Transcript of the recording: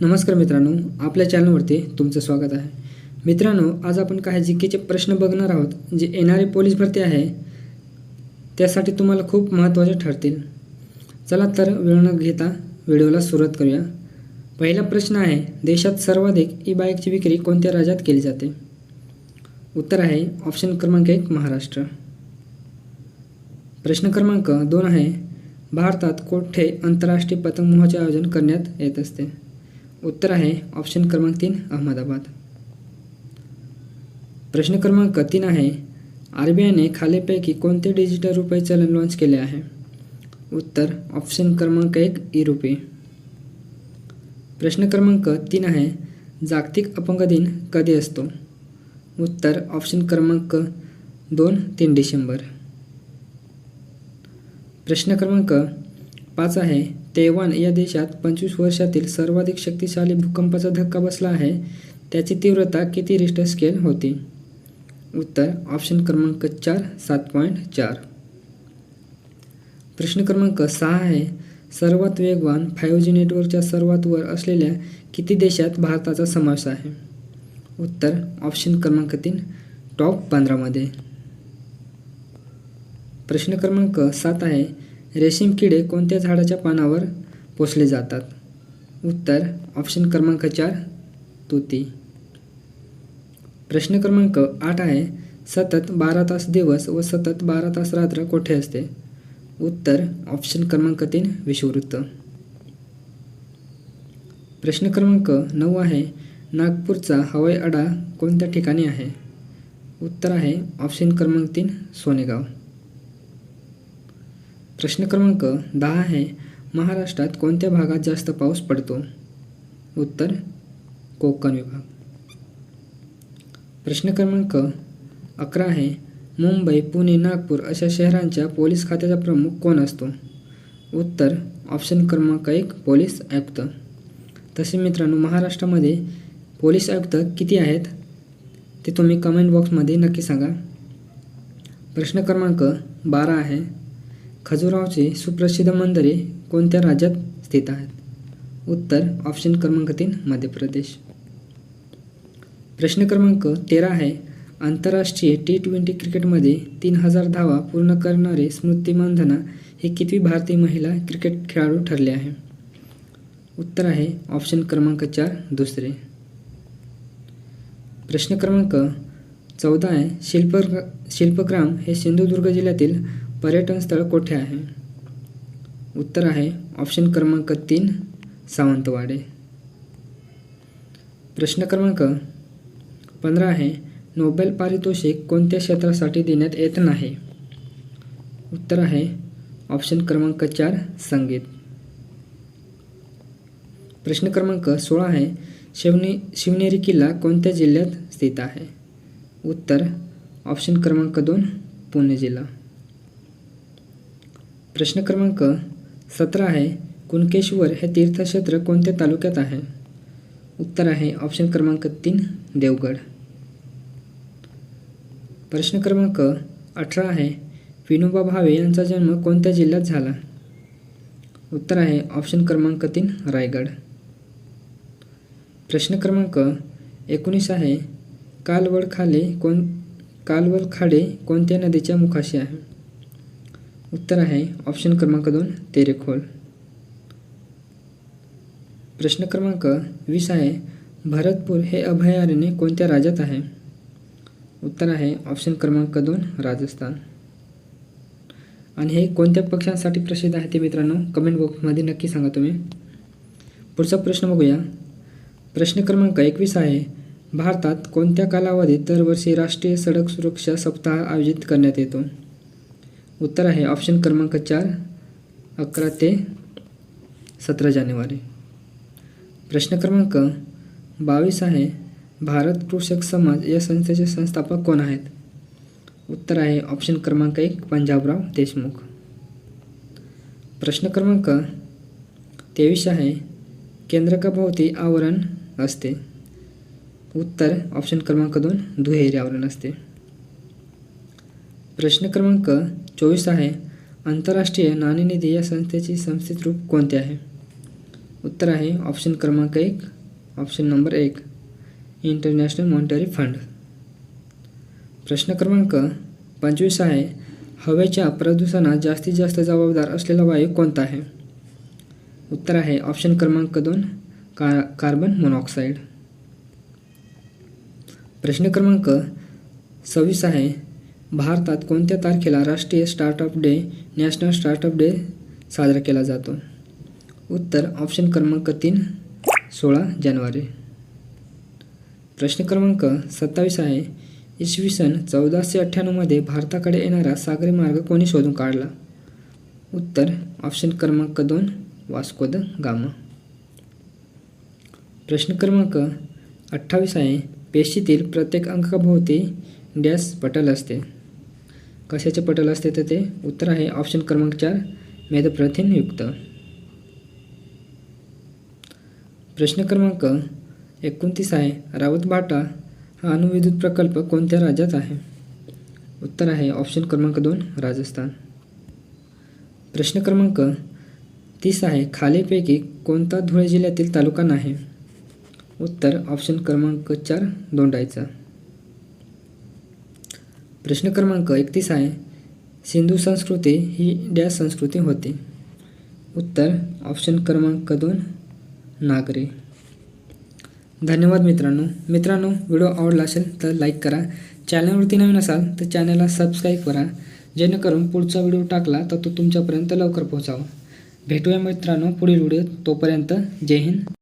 नमस्कार मित्रांनो आपल्या चॅनलवरती तुमचं स्वागत आहे. मित्रांनो आज आपण काही जिकेचे प्रश्न बघणार आहोत जे येणारी पोलीस भरती आहे त्यासाठी तुम्हाला खूप महत्त्वाचे ठरतील. चला तर वेळ न घेता व्हिडिओला सुरुवात करूया. पहिला प्रश्न आहे देशात सर्वाधिक ई बाईकची विक्री कोणत्या राज्यात केली जाते? उत्तर आहे ऑप्शन क्रमांक एक महाराष्ट्र. प्रश्न क्रमांक दोन आहे भारतात कोठे आंतरराष्ट्रीय पतंग महोत्सवाचे आयोजन करण्यात येत असते? उत्तर आहे ऑप्शन क्रमांक तीन अहमदाबाद. प्रश्न क्रमांक तीन आहे आर बी आयने खालीपैकी कोणते डिजिटल रुपये चलन लॉन्च केले आहे? उत्तर ऑप्शन क्रमांक एक ई रुपये प्रश्न क्रमांक तीन आहे जागतिक अपंग दिन कधी असतो? उत्तर ऑप्शन क्रमांक दोन तीन डिसेंबर. प्रश्न क्रमांक पाच आहे तैवान या देशात पंचवीस वर्षातील सर्वाधिक शक्तिशाली भूकंपाचा धक्का बसला आहे. त्याची तीव्रता किती रिस्टर स्केल होती? उत्तर ऑप्शन क्रमांक चार सात पॉईंट चार. प्रश्न क्रमांक सहा आहे. सर्वात वेगवान फाईव्ह जी नेटवर्कच्या सर्वात वर असलेल्या किती देशात भारताचा समावेश आहे? उत्तर ऑप्शन क्रमांक तीन टॉप पंधरामध्ये. प्रश्न क्रमांक सात आहे. रेशीम किडे कोणत्या झाडाच्या पानावर पोसले जातात? उत्तर ऑप्शन क्रमांक चार तुती. प्रश्न क्रमांक आठ आहे सतत बारा तास दिवस व सतत बारा तास रात्र कोठे असते? उत्तर ऑप्शन क्रमांक तीन विषुववृत्त. प्रश्न क्रमांक नऊ आहे नागपूरचा हवाई अडा कोणत्या ठिकाणी आहे? उत्तर आहे ऑप्शन क्रमांक तीन सोनेगाव. प्रश्न क्रमांक दहा आहे. महाराष्ट्रात कोणत्या भागात जास्त पाऊस पडतो? उत्तर कोकण विभाग. प्रश्न क्रमांक अकरा आहे. मुंबई पुणे नागपूर अशा शहरांच्या पोलीस खात्याचा प्रमुख कोण असतो? उत्तर ऑप्शन क्रमांक एक पोलीस आयुक्त. तसे मित्रांनो महाराष्ट्रामध्ये पोलीस आयुक्त किती आहेत? ते तुम्ही कमेंट बॉक्समध्ये नक्की सांगा. प्रश्न क्रमांक बारा आहे. खजुरावचे सुप्रसिद्ध मंदिरे कोणत्या राज्यात स्थित आहेत? उत्तर ऑप्शन क्रमांक तीन मध्य प्रदेश. प्रश्न क्रमांक तेरा आहे आंतरराष्ट्रीय टी ट्वेंटी क्रिकेटमध्ये तीन हजार धावा पूर्ण करणारे स्मृती मानधना हे कितवी भारतीय महिला क्रिकेट खेळाडू ठरले आहे? उत्तर आहे ऑप्शन क्रमांक चार दुसरे. प्रश्न क्रमांक चौदा आहे शिल्प शिल्पग्राम हे सिंधुदुर्ग जिल्ह्यातील पर्यटन स्थळ कोठे आहे? उत्तर आहे ऑप्शन क्रमांक तीन सावंतवाडे. प्रश्न क्रमांक पंधरा आहे नोबेल पारितोषिक कोणत्या क्षेत्रासाठी देण्यात येत नाही? उत्तर आहे ऑप्शन क्रमांक चार संगीत. प्रश्न क्रमांक सोळा आहे शिवने शिवनेरी किल्ला कोणत्या जिल्ह्यात स्थित आहे? उत्तर ऑप्शन क्रमांक दोन पुणे जिल्हा. प्रश्न क्रमांक सतरा आहे कुणकेश्वर हे तीर्थक्षेत्र कोणत्या तालुक्यात आहे? उत्तर आहे ऑप्शन क्रमांक तीन देवगड. प्रश्न क्रमांक अठरा आहे विनोबा भावे यांचा जन्म कोणत्या जिल्ह्यात झाला? उत्तर आहे ऑप्शन क्रमांक तीन रायगड. प्रश्न क्रमांक एकोणीस आहे कालवड खाले कोण कालवड खाडे कोणत्या नदीच्या मुखाशी आहे? उत्तर आहे. ऑप्शन क्रमांक दोन तेरेखोल. प्रश्न क्रमांक वीस आहे. भरतपूर हे अभयारण्य कोणत्या राज्यात आहे? उत्तर आहे. ऑप्शन क्रमांक दोन राजस्थान. आणि हे कोणत्या पक्षांसाठी प्रसिद्ध आहे ते मित्रांनो कमेंट बॉक्समध्ये नक्की सांगा तुम्ही. पुढचा प्रश्न बघूया. प्रश्न क्रमांक एकवीस आहे. भारतात कोणत्या कालावधीत दरवर्षी राष्ट्रीय सडक सुरक्षा सप्ताह आयोजित करण्यात येतो? उत्तर आहे ऑप्शन क्रमांक चार अकरा ते सतरा जानेवारी. प्रश्न क्रमांक बावीस आहे भारत कृषक समाज या संस्थेचे संस्थापक कोण आहेत? उत्तर आहे ऑप्शन क्रमांक एक पंजाबराव देशमुख. प्रश्न क्रमांक तेवीस आहे केंद्रकाभोवती आवरण असते. उत्तर ऑप्शन क्रमांक दोन दुहेरी आवरण असते. प्रश्न क्रमांक चोवीस आहे. आंतरराष्ट्रीय नाणेनिधी या संस्थेची संस्थित रूप कोणते आहे? उत्तर आहे ऑप्शन क्रमांक एक ऑप्शन नंबर एक इंटरनॅशनल मॉनिटरी फंड. प्रश्न क्रमांक पंचवीस आहे. हवेच्या प्रदूषणात जास्तीत जास्त जबाबदार असलेला वायू कोणता आहे? उत्तर आहे ऑप्शन क्रमांक दोन का कार्बन मोनॉक्साईड. प्रश्न क्रमांक सव्वीस आहे. भारतात कोणत्या तारखेला राष्ट्रीय startup day national startup day साजरा केला जातो? उत्तर ऑप्शन क्रमांक तीन सोळा जानेवारी. प्रश्न क्रमांक सत्तावीस आहे. इसवी सन चौदाशे अठ्ठ्याण्णवमध्ये भारताकडे येणारा सागरी मार्ग कोणी शोधून काढला? उत्तर ऑप्शन क्रमांक दोन वास्को द गामा. प्रश्न क्रमांक अठ्ठावीस आहे. पेशीतील प्रत्येक अंकाभोवती डॅश पटल असते. कशाचे पटल असते तर ते? उत्तर आहे ऑप्शन क्रमांक चार. मेदप्रथिनयुक्त प्रश्न क्रमांक एकोणतीस आहे. रावत बाटा हा अणुविद्युत प्रकल्प कोणत्या राज्यात आहे? उत्तर आहे ऑप्शन क्रमांक दोन राजस्थान. प्रश्न क्रमांक तीस आहे. खालीपैकी कोणता धुळे जिल्ह्यातील तालुका नाही? उत्तर ऑप्शन क्रमांक चार दोंडायचा प्रश्न क्रमांक एकतीस आहे. सिंधू संस्कृती ही डॅश संस्कृती होती. उत्तर ऑप्शन क्रमांक दोन नागरी. धन्यवाद मित्रांनो. मित्रांनो व्हिडिओ आवडला असेल तर लाईक करा. चॅनलवरती नवीन असाल तर चॅनलला सबस्क्राईब करा. जेणेकरून पुढचा व्हिडिओ टाकला तर तो तुमच्यापर्यंत लवकर पोहोचावा. भेटूया मित्रांनो पुढील व्हिडिओ तोपर्यंत जय हिंद.